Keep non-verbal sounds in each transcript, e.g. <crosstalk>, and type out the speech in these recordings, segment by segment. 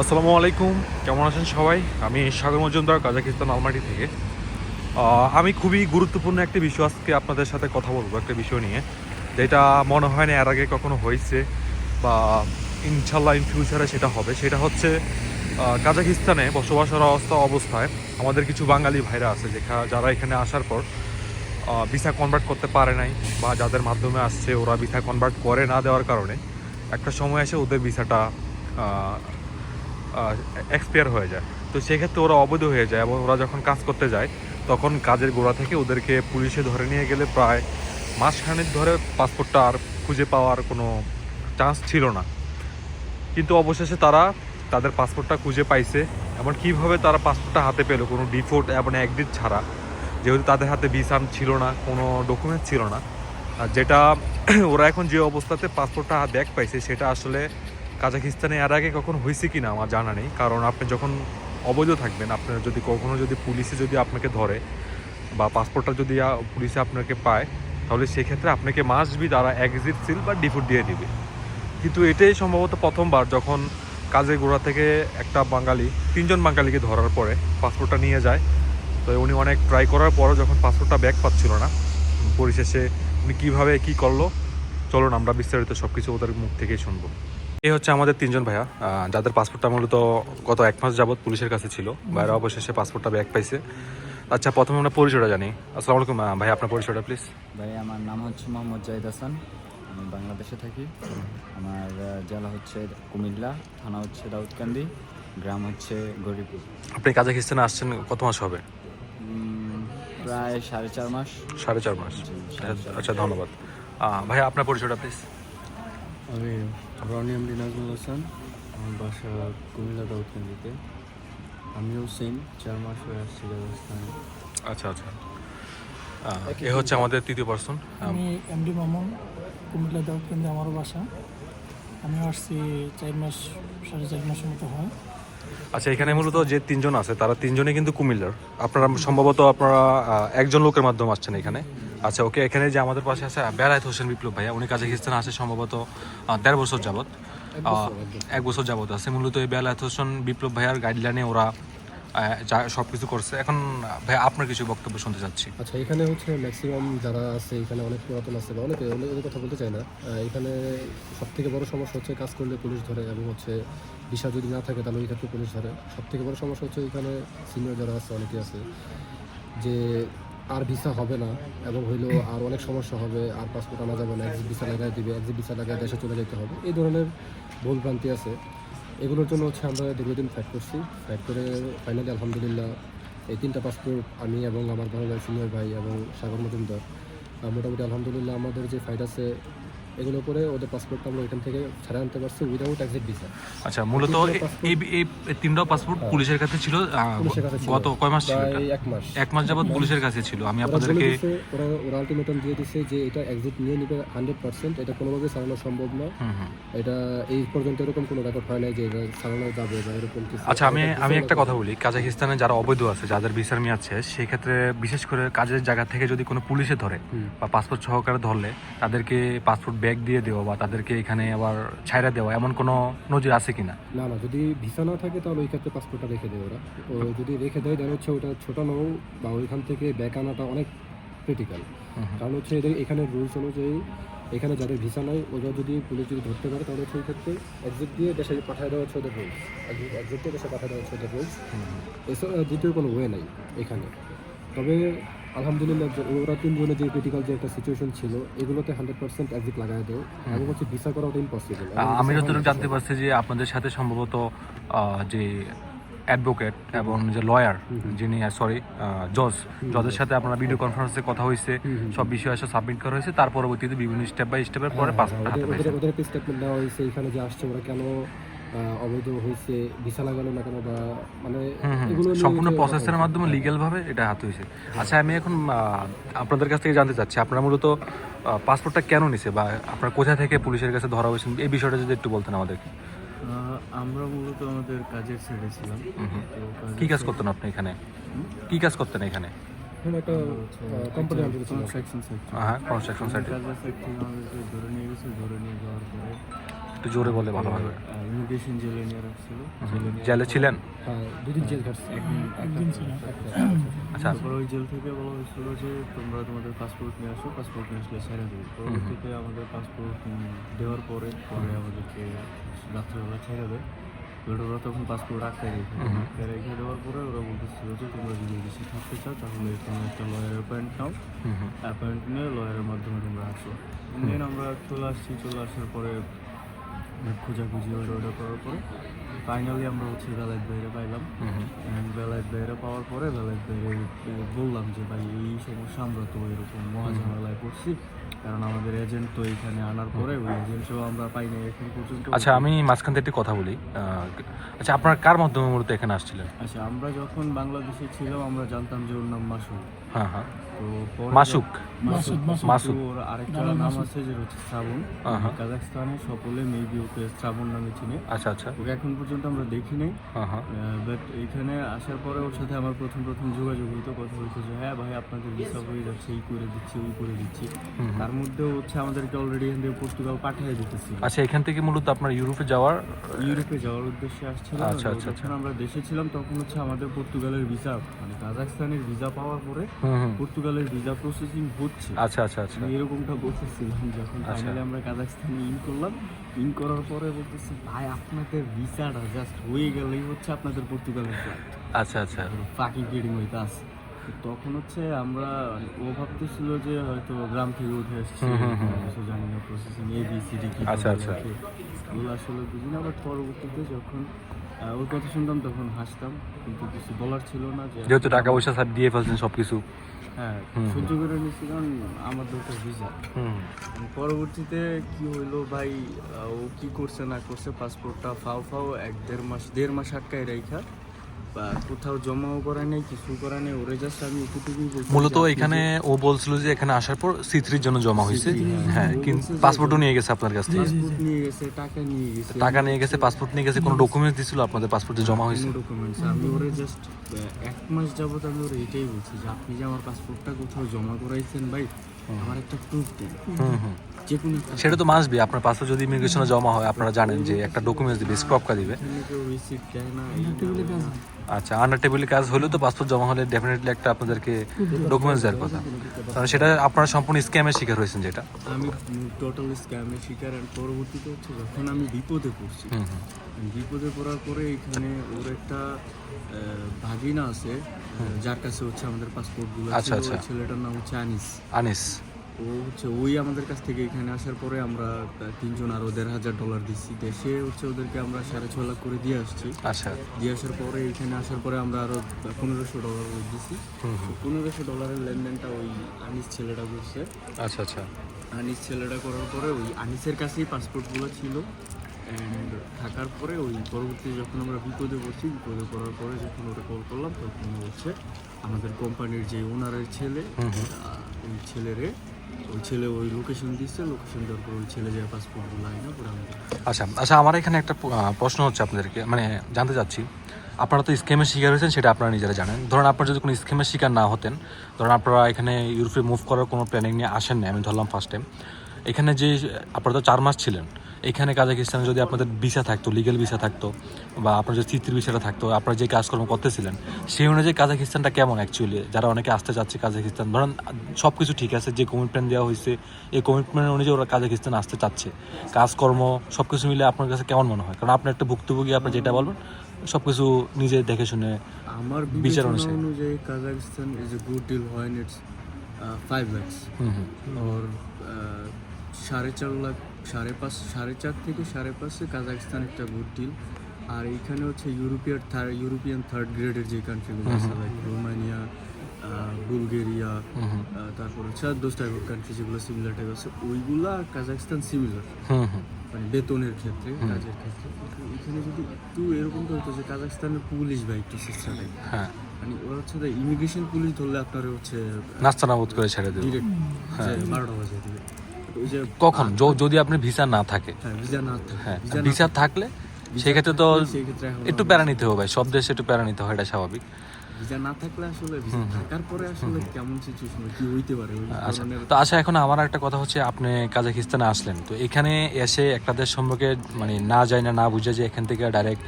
আসসালামু আলাইকুম। কেমন আছেন সবাই? আমি সাগর মজুমদার কাজাকিস্তান আলমাটি থেকে। আমি খুবই গুরুত্বপূর্ণ একটি বিষয় আজকে আপনাদের সাথে কথা বলব, একটা বিষয় নিয়ে। যেটা মনে হয় না এর আগে কখনো হয়েছে বা ইনশাল্লাহ ইন ফিউচারে সেটা হবে। সেটা হচ্ছে কাজাকিস্তানে অবস্থা অবস্থায় আমাদের কিছু বাঙালি ভাইরা আছে যেখা, যারা এখানে আসার পর ভিসা কনভার্ট করতে পারে নাই বা যাদের মাধ্যমে আসছে ওরা ভিসা কনভার্ট করে না দেওয়ার কারণে, একটা সময় এসে ওদের ভিসাটা এক্সপায়ার হয়ে যায়। তো সেক্ষেত্রে ওরা অবৈধ হয়ে যায় এবং ওরা যখন কাজ করতে যায়, তখন কাজের গোড়া থেকে ওদেরকে পুলিশে ধরে নিয়ে গেলে প্রায় মাসখানেক ধরে পাসপোর্টটা আর খুঁজে পাওয়ার কোনো চান্স ছিল না। কিন্তু অবশেষে তারা তাদের পাসপোর্টটা খুঁজে পাইছে এমন কীভাবে তারা পাসপোর্টটা হাতে পেল কোনো ডিফোর্ট এবং একদিন ছাড়া। যেহেতু তাদের হাতে ভিসা ছিল না, কোনো ডকুমেন্ট ছিল না। যেটা <clears throat> ওরা এখন যে অবস্থাতে পাসপোর্টটা ব্যাক পাইছে, সেটা আসলে কাজাকিস্তানে এর আগে কখন হয়েছে কি না আমার জানা নেই। কারণ আপনি যখন অবৈধ থাকবেন, আপনার যদি কখনো যদি পুলিশে যদি আপনাকে ধরে বা পাসপোর্টটা যদি পুলিশে আপনাকে পায়, তাহলে সেক্ষেত্রে আপনাকে মাস বি তারা এক্সিট সিল বা ডিফুট দিয়ে দিবে। কিন্তু এটাই সম্ভবত প্রথমবার যখন কাজের গোড়া থেকে একটা বাঙালি, তিনজন বাঙালিকে ধরার পরে পাসপোর্টটা নিয়ে যায়। তো উনি অনেক ট্রাই করার পরও যখন পাসপোর্টটা ব্যাক পাচ্ছিল না, পরিশেষে উনি কীভাবে কী করল, চলুন আমরা বিস্তারিত সব কিছু ওদের মুখ থেকেই শুনব। এই হচ্ছে আমাদের তিনজন ভাইয়া। যাদের পাসপোর্টটা মূলত গত এক মাস যাবৎ পুলিশের কাছে ছিল। ভাইরা অবশেষে পাসপোর্টটা ব্যাক পাইছে। আচ্ছা প্রথমে আমরা পরিচয়টা জানি। আসসালামু আলাইকুম ভাই আপনার পরিচয়টা প্লিজ ভাই আমার নাম হচ্ছে মোহাম্মদ জাহিদ হাসান। আমি বাংলাদেশে থাকি। আমার জেলা হচ্ছে কুমিল্লা থানা হচ্ছে দাউদকান্দি গ্রাম হচ্ছে গরিপুর আপনি কাজাকিস্তানে আসছেন কত মাস হবে? প্রায় সাড়ে চার মাস। সাড়ে চার মাস। আচ্ছা। আচ্ছা ধন্যবাদ। ভাইয়া আপনার পরিচয়টা প্লিজ আমি রনিয়াম দিনাজুল হাসান আমার বাসা কুমিল্লা দাউদকান্দিতে আমিও সেম চার মাস হয়ে আসছি রাজস্থানে আচ্ছা আচ্ছা। এ হচ্ছে আমাদের তৃতীয় পার্সন আমি এমডি মামুন কুমিল্লা দাউদকান্দি আমারও বাসা। আমি আসছি চার মাস সাড়ে চার মাসের মতো হয়। আচ্ছা এখানে মূলত যে তিনজন আছে তারা তিনজনই কিন্তু কুমিল্লার। আপনারা সম্ভবত আপনারা একজন লোকের মাধ্যমে আসছেন এখানে। আচ্ছা ওকে এখানে যে আমাদের পাশে আছে বেলায়েত হোসেন বিপ্লব ভাইয়া উনি কাজাকিস্তানে আছে সম্ভবত দেড় বছর যাবত আহ, এক বছর। যাবত আছে। মূলত এই বেলায়েত হোসেন বিপ্লব ভাইয়ার গাইডলাইনে ওরা যা সব কিছু করছে। এখন ভাই আপনার কিছু বক্তব্য শুনতে চাচ্ছি। আচ্ছা এখানে হচ্ছে ম্যাক্সিমাম যারা আছে এখানে অনেক পুরাতন আছে বা অনেকে অনেক কথা বলতে চায় না। এখানে সব থেকে বড় সমস্যা হচ্ছে কাজ করলে পুলিশ ধরে এবং হচ্ছে ভিসা যদি না থাকে তাহলে ওই ক্ষেত্রে পুলিশ ধরে। সব থেকে বড় সমস্যা হচ্ছে এখানে সিনিয়র যারা আছে অনেকে আছে যে আর ভিসা হবে না, এবং হইলেও আর অনেক সমস্যা হবে, আর পাসপোর্ট আনা যাবে না এক্সিট ভিসা লাগাই দিবে এক্সিট ভিসা লাগাই দেশে চলে যেতে হবে। এই ধরনের ভুল ভ্রান্তি আছে। এগুলোর জন্য হচ্ছে আমরা দীর্ঘদিন ফাইট করছি। ফাইট করে ফাইনালি আলহামদুলিল্লাহ এই তিনটা পাসপোর্ট আমি এবং আমার বড় ভাই সিনিয়র ভাই এবং সাগর মজুমদার মোটামুটি আলহামদুলিল্লাহ আমাদের যে ফাইট আছে এগুলো করে ওদের পাসপোর্টটা আমরা এখান থেকে ছাড়া আনতে পারছি উইদাউট এক্সিট ভিসা আচ্ছা মূলত এই এই তিনটা পাসপোর্ট পুলিশের কাছে ছিল। গত কয় মাস ছিল এক মাস। এক মাস যাবত পুলিশের কাছে ছিল। আমি আপনাদেরকে ওরা ওরা আলটিমেটাম দিয়ে দিছে যে এটা এক্সিট নিয়ে নিবে হান্ড্রেড পার্সেন্ট এটা কোনোভাবে চালানো সম্ভব না। এটা এই পর্যন্ত এরকম কোনো রেকর্ড হয় নাই যে এটা চালানো যাবে বা এরকম কিছু। আচ্ছা আমি আমি একটা কথা বলি। কাজাকিস্তানে যারা অবৈধ আছে যাদের ভিসার মেয়াদ শেষ সেই ক্ষেত্রে বিশেষ করে কাজের জায়গা থেকে যদি কোনো পুলিশে ধরে বা পাসপোর্ট সহকারে ধরলে তাদেরকে পাসপোর্ট ব্যাগ দিয়ে দেওয়া বা তাদেরকে এখানে আবার ছাইরা দেওয়া এমন কোনো নজির আছে কিনা? না না যদি ভিসা না থাকে তাহলে ওই ক্ষেত্রে পাসপোর্টটা রেখে দেয় ওরা। ও যদি রেখে দেয় তাহলে হচ্ছে ওটা ছোটানো বা ওইখান থেকে ব্যাগ আনাটা অনেক ক্রিটিক্যাল কারণ হচ্ছে এদের এখানে রুলস অনুযায়ী এখানে যাদের ভিসা নাই ওরা যদি পুলিশ যদি ধরতে পারে তাহলে সেই ক্ষেত্রে এক্সিট দিয়ে দেশে পাঠিয়ে দেওয়া হচ্ছে ওদের রুলস এক্সিট দিয়ে দেশে পাঠিয়ে দেওয়া হচ্ছে ওদের রুলস এছাড়া দ্বিতীয় কোনো ওয়ে নাই এখানে। তবে আলহামদুলিল্লাহ যে ওরা তিনজনের যে ক্রিটিক্যাল যে একটা সিচুয়েশন ছিল এগুলোতে হান্ড্রেড পার্সেন্ট এক্সিট লাগাই দেয়। এবং হচ্ছে ভিসা করা ওটা ইম্পসিবল আমি যতটুকু জানতে পারছি যে আপনাদের সাথে সম্ভবত যে অ্যাডভোকেট এবং যে লয়ার যিনি সরি জজ জজের সাথে আপনারা ভিডিও কনফারেন্সে কথা হয়েছে সব বিষয় এসে সাবমিট করা হয়েছে তার পরবর্তীতে বিভিন্ন স্টেপ বাই স্টেপের পরে পাসপোর্ট হাতে ওদের পাইছে ওদের একটা স্টেটমেন্ট দেওয়া হয়েছে এখানে যে আসছে ওরা কেন অবৈধ হয়েছে ভিসা লাগানো না কেন বা মানে হুম হুম। এগুলো সম্পূর্ণ প্রসেসের মাধ্যমে লিগ্যাল ভাবে এটা হাতে হয়েছে আচ্ছা আমি এখন আপনাদের কাছ থেকে জানতে চাচ্ছি আপনারা মূলত পাসপোর্টটা কেন নিছে বা আপনার কোথা থেকে পুলিশের কাছে ধরা হয়েছে এই বিষয়টা যদি একটু বলতেন আমাদেরকে। আমরা মূলত আমাদের কাজের ছেড়ে ছিলাম। কি কাজ করতেন আপনি এখানে? কি কাজ করতেন এখানে? একটা কোম্পানি কনস্ট্রাকশন সেক্টর হ্যাঁ কনস্ট্রাকশন সাইটে ধরে নিয়ে গেছে ধরে নিয়ে যাওয়ার পরে একটু জোরে বলে ভালো হবে। ইমিগ্রেশন জেলে নিয়ে রাখছিল জেলে ছিলেন? হ্যাঁ দুদিন জেল খাটছি। একদিন একদিন ছিল আচ্ছা। তারপরে ওই জেল থেকে বলা হয়েছিল যে তোমরা তোমাদের পাসপোর্ট নিয়ে আসো পাসপোর্ট নিয়ে আসলে ছেড়ে দেবে। পরবর্তীতে আমাদের পাসপোর্ট দেওয়ার পরে পরে আমাদেরকে রাত্রেবেলা ছেড়ে দেয়। ওরা তখন পাসপোর্ট আটকে রেখে। রেখে দেওয়ার পরে ওরা বলতেছিল যে তোমরা যদি দেশে থাকতে চাও তাহলে তোমরা একটা লয়ার অ্যাপয়েন্ট নাও। অ্যাপয়েন্ট নিয়ে লয়ারের মাধ্যমে তোমরা আসো। দেন আমরা চলে আসছি চলে আসার পরে খোঁজাখুঁজি ওটা ওটা করার পরে ফাইনালি আমরা হচ্ছে বেলায়েত বাইরে পাইলাম। বেলায়েত বাইরে পাওয়ার পরে বেলায়েত বাইরে বললাম যে ভাই এই সমস্যা আমরা তো এরকম মহাঝামেলায় পড়ছি। কারণ আমাদের এজেন্ট তো এখানে আনার পরে ওই এজেন্টও আমরা পাই না এখন পর্যন্ত। আচ্ছা আমি মাঝখান থেকে একটি কথা বলি। আচ্ছা আপনার কার মাধ্যমে মূলত এখানে আসছিলেন? আচ্ছা আমরা যখন বাংলাদেশে ছিলাম আমরা জানতাম যে ওর নাম মাসুদ হ্যাঁ হ্যাঁ। মাসুক। মাসুদ, মাসুদ। মাসুদ। তো ওর আরেকটা নাম আছে যে হচ্ছে শ্রাবণ। কাজাকস্তানে সকলে মেবি ওকে শ্রাবণ নামে চিনে। আচ্ছা আচ্ছা। ওকে এখন পর্যন্ত আমরা দেখি নাই। বাট এখানে আসার পরে ওর সাথে আমার প্রথম প্রথম যোগাযোগ হইতো কথা হইতো যে হ্যাঁ ভাই আপনাদের ভিসা হয়ে যাচ্ছে এই করে দিচ্ছি ওই করে দিচ্ছি। তার মধ্যেও হচ্ছে আমাদেরকে অলরেডি এখান থেকে পর্তুগাল পাঠিয়ে দিতেছিল আচ্ছা এখান থেকে মূলত আপনার ইউরোপে যাওয়ার ইউরোপে যাওয়ার উদ্দেশ্যে আসছিল। আচ্ছা, আচ্ছা, যখন আমরা দেশে ছিলাম তখন হচ্ছে আমাদের পর্তুগালের ভিসা মানে কাজাকস্তানের ভিসা পাওয়ার পরে হুম পর্তুগালের ভিসা প্রসেসিং হচ্ছে। আচ্ছা আচ্ছা আচ্ছা। এরকমটা বলতেছিলাম যখন আচ্ছা। ফাইনালি আমরা কাজাকস্তানে ইন করলাম। ইন করার পরে বলতেছি ভাই আপনাদের ভিসাটা জাস্ট হয়ে গেলেই হচ্ছে আপনাদের পর্তুগালের ফ্লাইট আচ্ছা আচ্ছা। ফাঁকি গেডিং হইতে আছে তখন হচ্ছে আমরা ও ভাবতেছিল যে হয়তো গ্রাম থেকে উঠে এসেছি জানি না processing A B C D কি আচ্ছা, আচ্ছা। এগুলো আসলে বুঝি না বাট পরবর্তীতে যখন ওর কথা শুনতাম তখন হাসতাম। কিন্তু কিছু বলার ছিল না যেহেতু টাকা পয়সা স্যার দিয়ে ফেলছেন সব কিছু হ্যাঁ সহ্য করে নিচ্ছি কারণ আমার দুটো ভিসা পরবর্তীতে কি হইল ভাই ও কি করছে না করছে পাসপোর্টটা ফাও ফাও এক দেড় মাস দেড় মাস আটকায় রাইখা। বা কোথাও জমাও করা নেই কিছু করা নেই ওরে জাস্ট আমি বলছি মূলত এখানে ও বলছিল যে এখানে আসার পর সি থ্রির জন্য জমা হয়েছে। হ্যাঁ। হ্যাঁ কিন্তু পাসপোর্টও নিয়ে গেছে আপনার কাছ থেকে। পাসপোর্ট নিয়ে গেছে টাকা নিয়ে গেছে। টাকা নিয়ে গেছে পাসপোর্ট নিয়ে গেছে কোনো ডকুমেন্টস দিছিল আপনাদের পাসপোর্টে জমা হয়েছে? ডকুমেন্টস আমি ওরে জাস্ট এক মাস যাবত আমি ওরে এটাই বলছি যে আপনি যে আমার পাসপোর্টটা কোথাও জমা করাইছেন ভাই আমার একটা প্রুফ দেন। হুম হুম। যে কোনো সেটা তো মাসবি আপনার পাসপোর্ট যদি ইমিগ্রেশনে জমা হয় আপনারা জানেন যে একটা ডকুমেন্টস দিবে স্ক্রপকা দিবে। আচ্ছা আন্ডার টেবিলে কাজ হলেও তো পাসপোর্ট জমা হলে ডেফিনেটলি একটা আপনাদেরকে ডকুমেন্টস দেওয়ার কথা। কারণ সেটা আপনারা সম্পূর্ণ স্ক্যামের শিকার হয়েছেন যেটা। আমি টোটাল স্ক্যামের শিকার পরবর্তীতে হচ্ছে যখন আমি বিপদে পড়ছি বিপদে পড়ার পরে এখানে ওর একটা ভাগিনা আছে যার কাছে হচ্ছে আমাদের পাসপোর্টগুলো আচ্ছা। আচ্ছা। ছেলেটার নাম হচ্ছে আনিস। আনিস। ও হচ্ছে ওই আমাদের কাছ থেকে এখানে আসার পরে আমরা তিনজন আরও দেড় হাজার ডলার দিচ্ছি দেশে হচ্ছে ওদেরকে আমরা সাড়ে ছ লাখ করে দিয়ে আসছি। আচ্ছা। দিয়ে আসার পরে এখানে আসার পরে আমরা আরও পনেরোশো ডলার দিচ্ছি পনেরোশো ডলারের লেনদেনটা ওই আনিস ছেলেটা করছে। আচ্ছা আচ্ছা। আনিস ছেলেটা করার পরে ওই আনিসের কাছেই পাসপোর্টগুলো ছিল। অ্যান্ড থাকার পরে ওই পরবর্তী যখন আমরা বিপদে পড়ছি বিপদে পড়ার পরে যখন ওটা কল করলাম তখন হচ্ছে আমাদের কোম্পানির যে ওনারের ছেলে ওই ছেলেরে ওই ছেলে ওই লোকেশন দিচ্ছে লোকেশন দেওয়ার পর ওই ছেলে যে পাসপোর্টগুলো আইনা পরে আমাদের আচ্ছা আচ্ছা আমার এখানে একটা প্রশ্ন হচ্ছে আপনাদেরকে মানে জানতে চাচ্ছি। আপনারা তো স্কিমের শিকার হয়েছেন সেটা আপনারা নিজেরা জানেন। ধরুন আপনারা যদি কোনো স্কিমের শিকার না হতেন ধরুন আপনারা এখানে ইউরোপে মুভ করার কোনো প্ল্যানিং নিয়ে আসেন না আমি ধরলাম ফার্স্ট টাইম এখানে যে আপনারা তো চার মাস ছিলেন এখানে কাজাকিস্তানে যদি আপনাদের ভিসা থাকতো লিগেল ভিসা থাকতো বা আপনার যে চিত্র ভিসাটা থাকতো আপনারা যে কাজকর্ম করতেছিলেন সেই অনুযায়ী কাজাকিস্তানটা কেমন অ্যাকচুয়ালি যারা অনেকে আসতে চাচ্ছে কাজাকিস্তান ধরেন সব কিছু ঠিক আছে যে কমিটমেন্ট দেওয়া হয়েছে এই কমিটমেন্ট অনুযায়ী ওরা কাজাকিস্তান আসতে চাচ্ছে। কাজকর্ম সব কিছু মিলে আপনার কাছে কেমন মনে হয়? কারণ আপনি একটা ভুক্তভোগী আপনি যেটা বলবেন সব কিছু নিজে দেখে শুনে আমার বিচার অনুসারে। অনুযায়ী Kazakhstan is a good deal when it's five lakhs hmm hmm. और চার লাখ সাড়ে পাঁচ সাড়ে চার থেকে সাড়ে পাঁচে কাজাকস্তান একটা গুড ডিল আর এইখানে হচ্ছে ইউরোপিয়ান থার্ড ইউরোপিয়ান থার্ড গ্রেডের যে কান্ট্রিগুলো আছে লাইক রোমানিয়া বুলগেরিয়া তারপর হচ্ছে আর দোজ টাইপ কান্ট্রি যেগুলো সিমিলার টাইপ আছে ওইগুলো আর কাজাকস্তান সিমিলার মানে বেতনের ক্ষেত্রে কাজের ক্ষেত্রে। এখানে যদি একটু এরকমটা হতো যে কাজাকস্তানের পুলিশ বা একটু সিস্টেমে হ্যাঁ। মানে ওরা হচ্ছে ইমিগ্রেশন পুলিশ ধরলে আপনার হচ্ছে নাস্তা নাবুদ করে ছেড়ে দেবে। ডিরেক্ট বারোটা বাজে। কখন? যদি আপনি ভিসা না থাকে। হ্যাঁ ভিসা না হ্যাঁ ভিসা থাকলে সেক্ষেত্রে তো একটু প্যারা নিতে হবে ভাই। সব দেশে একটু প্যারা নিতে হয় এটা স্বাভাবিক। ভিসা না থাকলে আসলে ভিসা থাকার পরে আসলে কেমন সিচুয়েশন কি হইতে পারে। আচ্ছা তো আচ্ছা এখন আমার একটা কথা হচ্ছে আপনি কাজাকিস্তানে আসলেন। তো এখানে এসে একটা দেশ সম্পর্কে মানে না যায় না না বুঝে যে এখান থেকে ডাইরেক্ট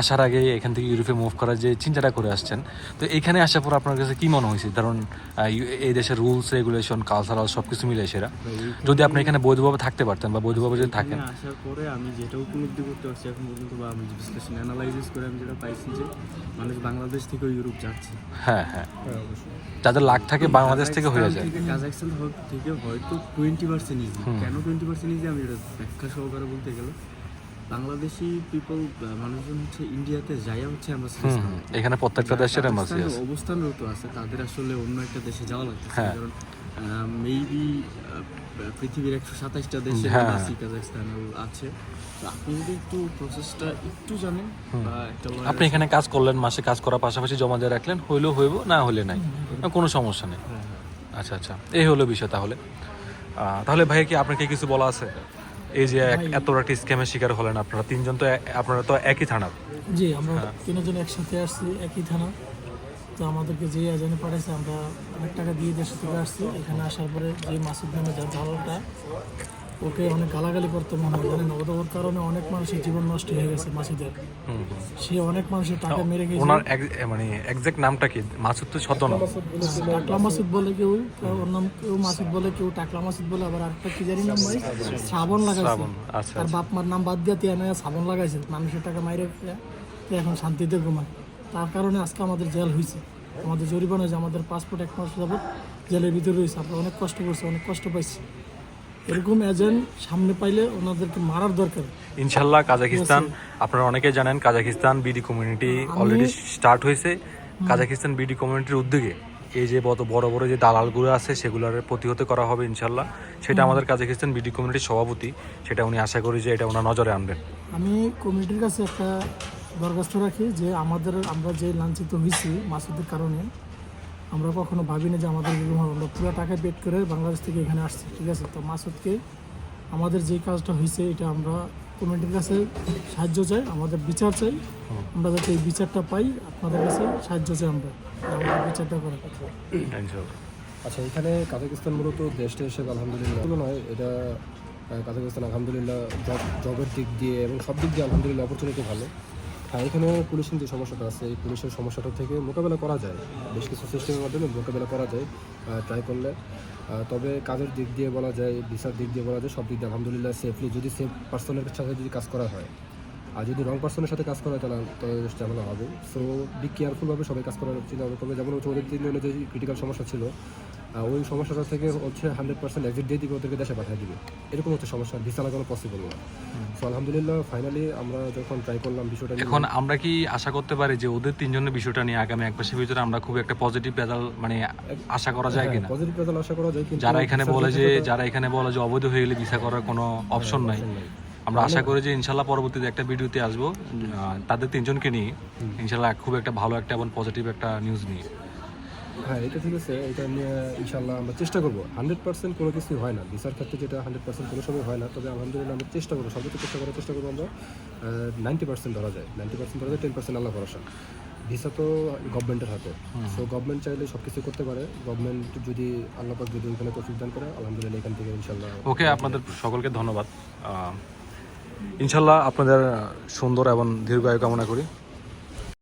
আসার আগে এখান থেকে ইউরোপে মুভ করার যে চিন্তাটা করে আসছেন। তো এখানে আসার পর আপনার কাছে কি মনে হয়েছে? কারণ এই দেশের রুলস রেগুলেশন কালচারাল সব কিছু মিলে সেরা যদি আপনি এখানে বৈধভাবে থাকতে পারতেন বা বৈধভাবে যদি থাকেন। আসার পরে আমি যেটা উপলব্ধি করতে পারছি এখন পর্যন্ত বা আমি বিশ্লেষণ অ্যানালাইসিস করে আমি যেটা পাইছি যে মানুষ বাংলাদেশ থেকে ইউরোপ হ্যাঁ হ্যাঁ। যাদের লাখ থাকে বাংলাদেশ থেকে হয়ে যায়। কাজাখস্তান থেকে- হয়তো টোয়েন্টি পার্সেন্ট ইজি কেন টোয়েন্টি পার্সেন্ট ইজি আমি এটা ব্যাখ্যা সহকারে বলতে গেলে। বাংলাদেশি পিপল মানুষজন হচ্ছে ইন্ডিয়াতে যাইয়া হচ্ছে হুম। এখানে প্রত্যেকটা দেশের এম্বাসি আছে। অবস্থানরত আছে তাদের আসলে অন্য একটা দেশে যাওয়া লাগতেছে। হ্যাঁ। কারণ মেবি পৃথিবীর একশো সাতাইশটা দেশে হ্যাঁ। এম্বাসি কাজাখস্তান আছে। তো আপনি যদি একটু প্রসেসটা একটু জানেন বা একটা lawyer আপনি এখানে কাজ করলেন মাসে কাজ করার পাশাপাশি জমা দিয়ে রাখলেন হইলেও হইব না হলে নাই। কোনো সমস্যা নেই। আচ্ছা আচ্ছা। এই হলো বিষয় তাহলে। তাহলে ভাই কি আপনাকে কিছু বলা আছে? এই যে এত একটা স্ক্যামের শিকার হলেন আপনারা তিনজন তো আপনারা তো একই থানার জি আমরা তিনজন একসাথে আসছি একই থানা। তো আমাদেরকে যে এজেন্ট পাঠাইছে আমরা অনেক টাকা দিয়ে দেশ থেকে আসছি। এখানে আসার পরে যে মাসুদ নামে যার দালালটা ওকে অনেক গালাগালি করতে মনে হয় জানেন ওর কারণে অনেক মানুষের জীবন নষ্ট হয়ে গেছে মাসুদের। সে অনেক মানুষের টাকা মেরে গেছে। ওনার মানে একজ্যাক্ট নামটা কি? মাসুদ তো ছদ্মনাম টাকলা মাসুদ বলে কেউ ওর নাম কেউ মাসুদ বলে কেউ টাকলা মাসুদ বলে আবার আরেকটা কি জানি নাম ভাই শ্রাবণ লাগাইছে। শ্রাবণ, আচ্ছা, তার বাপ মার নাম বাদ দিয়ে তিয়া নয়া শ্রাবণ লাগাইছে। মানুষের টাকা মাইরে এখন শান্তিতে ঘুমায়। তার কারণে আজকে আমাদের জেল হয়েছে আমাদের জরিমানা হয়েছে। আমাদের পাসপোর্ট এক মাস যাবত জেলের ভিতরে রয়েছে। আমরা অনেক কষ্ট করছি অনেক কষ্ট পাইছি। এরকম এজেন্ট সামনে পাইলে ওনাদেরকে মারার দরকার। ইনশাল্লাহ কাজাকিস্তান আপনারা অনেকে জানেন Kazakhstan BD community already start হয়েছে। কাজাকিস্তান বিডি কমিউনিটির উদ্যোগে এই যে বড় বড় বড় যে দালালগুলো আছে সেগুলোর প্রতিহত করা হবে ইনশাল্লাহ সেটা আমাদের কাজাকিস্তান বিডি কমিউনিটির সভাপতি সেটা উনি আশা করি যে এটা ওনার নজরে আনবেন। আমি কমিটির কাছে একটা দরখাস্ত রাখি যে আমাদের আমরা যে লাঞ্ছিত হয়েছি মাসুদের কারণে আমরা কখনো ভাবিনি যে আমাদের এরকম হবে আমরা পুরো টাকা পেড করে বাংলাদেশ থেকে এখানে আসছি ঠিক আছে? তো মাসুদকে আমাদের যে কাজটা হয়েছে এটা আমরা কমিটির কাছে সাহায্য চাই আমাদের বিচার চাই। আমরা যাতে এই বিচারটা পাই আপনাদের কাছে সাহায্য চাই আমরা আমাদের বিচারটা করার আচ্ছা এখানে কাজাকিস্তান মূলত দেশটা হিসেবে আলহামদুলিল্লাহ নয় এটা কাজাকিস্তান আলহামদুলিল্লাহ জব জবের দিক দিয়ে এবং সব দিক দিয়ে আলহামদুলিল্লাহ অপরচুনিটি ভালো। হ্যাঁ এখানে পুলিশের যে সমস্যাটা আছে, এই পুলিশের সমস্যাটা থেকে মোকাবেলা করা যায়। বেশ কিছু সিস্টেমের মাধ্যমে মোকাবেলা করা যায় ট্রাই করলে। তবে কাজের দিক দিয়ে বলা যায় ভিসার দিক দিয়ে বলা যায়, সব দিক দিয়ে আলহামদুলিল্লাহ সেফলি যদি সেফ পার্সনের সাথে যদি কাজ করা হয়। আর যদি রং পার্সনের সাথে কাজ করা হয়, তাহলে তাহলে ঝামেলা হবে। সো বি কেয়ারফুলভাবে সবাই কাজ করার হবে। তবে যেমন তিনজনের যে ক্রিটিক্যাল সমস্যা ছিল ওই সমস্যাটা থেকে হচ্ছে হান্ড্রেড পার্সেন্ট এক্সিট দিয়ে দিবে ওদেরকে দেশে পাঠিয়ে দিবে। এরকম হচ্ছে সমস্যা ভিসা লাগানো পসিবল না। সো আলহামদুলিল্লাহ ফাইনালি আমরা যখন ট্রাই করলাম বিষয়টা এখন আমরা কি আশা করতে পারি যে ওদের তিনজনের বিষয়টা নিয়ে আগামী এক মাসের ভিতরে আমরা খুব একটা পজিটিভ রেজাল্ট মানে আশা করা যায় কিনা? পজিটিভ রেজাল্ট আশা করা যায় কিন্তু যারা এখানে বলে যে যারা এখানে বলে যে অবৈধ হয়ে গেলে ভিসা করার কোনো অপশন নাই। আমরা আশা করি যে ইনশাল্লাহ পরবর্তীতে একটা ভিডিওতে আসব। আহ, তাদের তিনজনকে নিয়ে ইনশাল্লাহ খুব একটা ভালো একটা এবং পজিটিভ একটা নিউজ নিয়ে। হ্যাঁ এটা ঠিক আছে। এটা নিয়ে ইনশাল্লাহ আমরা চেষ্টা করব। হান্ড্রেড পার্সেন্ট কোনো কিছুই হয় না। ভিসার ক্ষেত্রে যেটা হান্ড্রেড পার্সেন্ট কোনো সময় হয় না তবে আলহামদুলিল্লাহ আমরা চেষ্টা করব সর্বোচ্চ চেষ্টা করার চেষ্টা করব আমরা। নাইনটি পার্সেন্ট ধরা যায়। নাইনটি পার্সেন্ট ধরা যায় টেন পার্সেন্ট আল্লাহ ভরসা। ভিসা তো গভর্নমেন্টের হাতে। সো গভর্নমেন্ট চাইলে সব কিছু করতে পারে। গভর্নমেন্ট যদি আল্লাহ পাক যদি ওখানে তৌফিক দান করে আলহামদুলিল্লাহ এখান থেকে ইনশাল্লাহ ওকে আপনাদের সকলকে ধন্যবাদ। ইনশাল্লাহ আপনাদের সুন্দর এবং দীর্ঘায়ু কামনা করি।